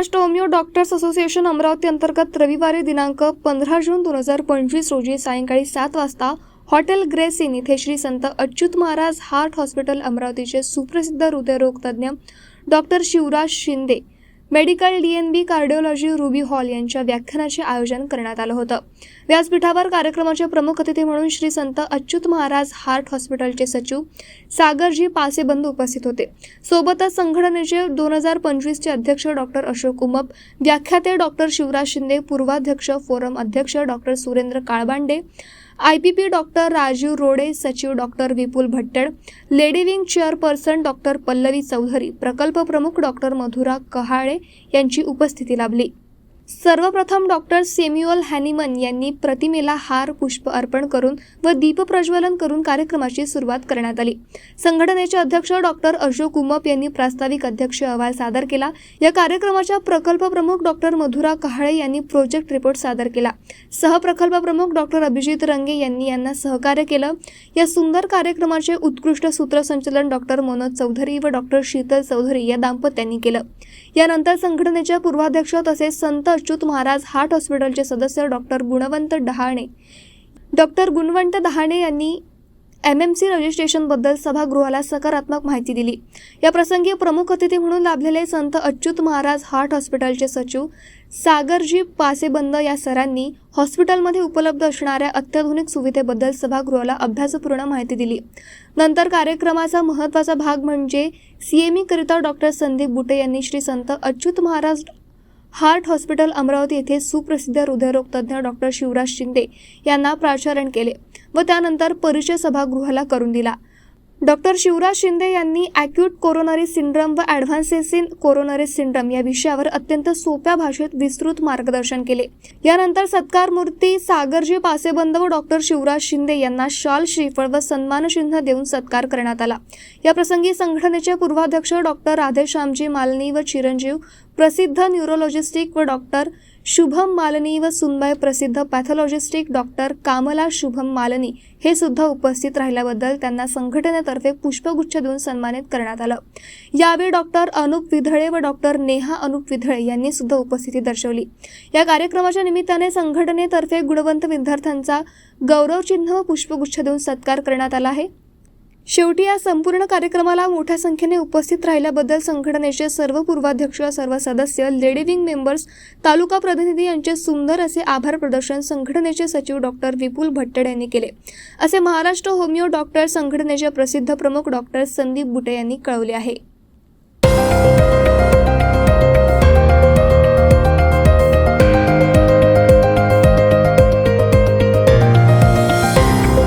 Homeo doctors association Amravati अंतर्गत रविवारी दिनांक पंधरा जून दोन हजार पंचवीस रोजी सायंकाळी सात वाजता हॉटेल ग्रेस इन इथे श्री संत अच्युत महाराज हार्ट हॉस्पिटल अमरावतीचे सुप्रसिद्ध हृदयरोग तज्ज्ञ doctor Shivraj Shinde medical D N B cardiology Ruby hall यांच्या व्याख्यानाचे आयोजन करण्यात आलं होतं. व्यासपीठावर कार्यक्रमाचे प्रमुख अतिथी म्हणून श्री संत अच्युत महाराज हार्ट हॉस्पिटलचे सचिव सागरजी पासेबंद उपस्थित होते. सोबतच संघटनेचे दोन हजार पंचवीसचे अध्यक्ष डॉक्टर अशोक उमप व्याख्याते डॉक्टर शिवराज शिंदे पूर्वाध्यक्ष फोरम अध्यक्ष doctor Surendra Kalbande I P P doctor Rajiv Rode सचिव doctor Vipul Bhattad lady wing chairperson doctor Pallavi Chaudhari प्रकल्प प्रमुख डॉक्टर मधुरा कहाळे यांची उपस्थिती लाभली. सर्वप्रथम डॉक्टर सेम्युअल हॅनिमन यांनी प्रतिमेला हार पुष्प अर्पण करून व दीपप्रज्वलन करून कार्यक्रमाची सुरुवात करण्यात आली. संघटनेचे अध्यक्ष डॉक्टर अशोक उमप यांनी प्रास्ताविक अध्यक्ष अहवाल सादर केला. या कार्यक्रमाच्या प्रकल्प प्रमुख डॉक्टर मधुरा कहाळे यांनी प्रोजेक्ट रिपोर्ट सादर केला. सहप्रकल्प प्रमुख डॉक्टर अभिजित रंगे यांनी यांना सहकार्य केलं. या सुंदर कार्यक्रमाचे उत्कृष्ट सूत्रसंचलन डॉक्टर मनोज चौधरी व डॉक्टर शीतल चौधरी या दाम्पत्यांनी केलं. यानंतर संघटनेच्या पूर्वाध्यक्ष तसेच संत अच्युत महाराज हार्ट हॉस्पिटलचे सदस्य डॉक्टर गुणवंत डहाणे. डॉक्टर गुणवंत डहाणे यांनी एम एम सी रजिस्ट्रेशनबद्दल सभागृहाला सकारात्मक माहिती दिली. या प्रसंगी प्रमुख अतिथी म्हणून लाभलेले संत अच्युत महाराज हार्ट हॉस्पिटलचे सचिव सागरजी पासेबंद या सरांनी हॉस्पिटलमध्ये उपलब्ध असणाऱ्या अत्याधुनिक सुविधेबद्दल सभागृहाला अभ्यासपूर्ण माहिती दिली. नंतर कार्यक्रमाचा महत्त्वाचा भाग म्हणजे सी एम ईकरिता डॉक्टर संदीप बुटे यांनी श्री संत अच्युत महाराज हार्ट हॉस्पिटल अमरावती येथे सुप्रसिद्ध हृदयरोग तज्ज्ञ डॉक्टर शिवराज शिंदे यांना प्राचारण केले व त्यानंतर परिचय सभागृहाला करून दिला. डॉक्टर शिवराज शिंदे यांनी ॲक्यूट कोरोनरी सिंड्रम व ॲडव्हान्सेस इन कोरोनरी सिंड्रम या विषयावर अत्यंत सोप्या भाषेत विस्तृत मार्गदर्शन केले. यानंतर सत्कार मूर्ती सागरजी पासेबंद व डॉक्टर शिवराज शिंदे यांना शाल श्रीफळ व सन्मानचिन्ह देऊन सत्कार करण्यात आला. या प्रसंगी संघटनेचे पूर्वाध्यक्ष डॉक्टर राधेश्यामजी मालनी व चिरंजीव प्रसिद्ध न्यूरोलॉजिस्टिक व डॉक्टर शुभम मालनी व सुनबाई प्रसिद्ध पॅथॉलॉजिस्टिक डॉक्टर कामला शुभम मालनी हे सुद्धा उपस्थित राहिल्याबद्दल त्यांना संघटनेतर्फे पुष्पगुच्छ देऊन सन्मानित करण्यात आलं. यावेळी डॉक्टर अनुप विधळे व डॉक्टर नेहा अनुप विधळे यांनी सुद्धा उपस्थिती दर्शवली. या कार्यक्रमाच्या निमित्ताने संघटनेतर्फे गुणवंत विद्यार्थ्यांचा गौरवचिन्ह व पुष्पगुच्छ देऊन सत्कार करण्यात आला आहे. शेवटी या संपूर्ण कार्यक्रमाला मोठ्या संख्येने उपस्थित राहिल्याबद्दल संघटनेचे सर्व पूर्वाध्यक्ष सर्व सदस्य लेडी विंग मेंबर्स तालुका प्रतिनिधी यांचे सुंदर असे आभार प्रदर्शन संघटनेचे सचिव डॉक्टर विपुल भट्टड यांनी केले. असे महाराष्ट्र होमिओ डॉक्टर संघटनेचे प्रसिद्ध प्रमुख डॉक्टर संदीप बुटे यांनी कळवले आहे.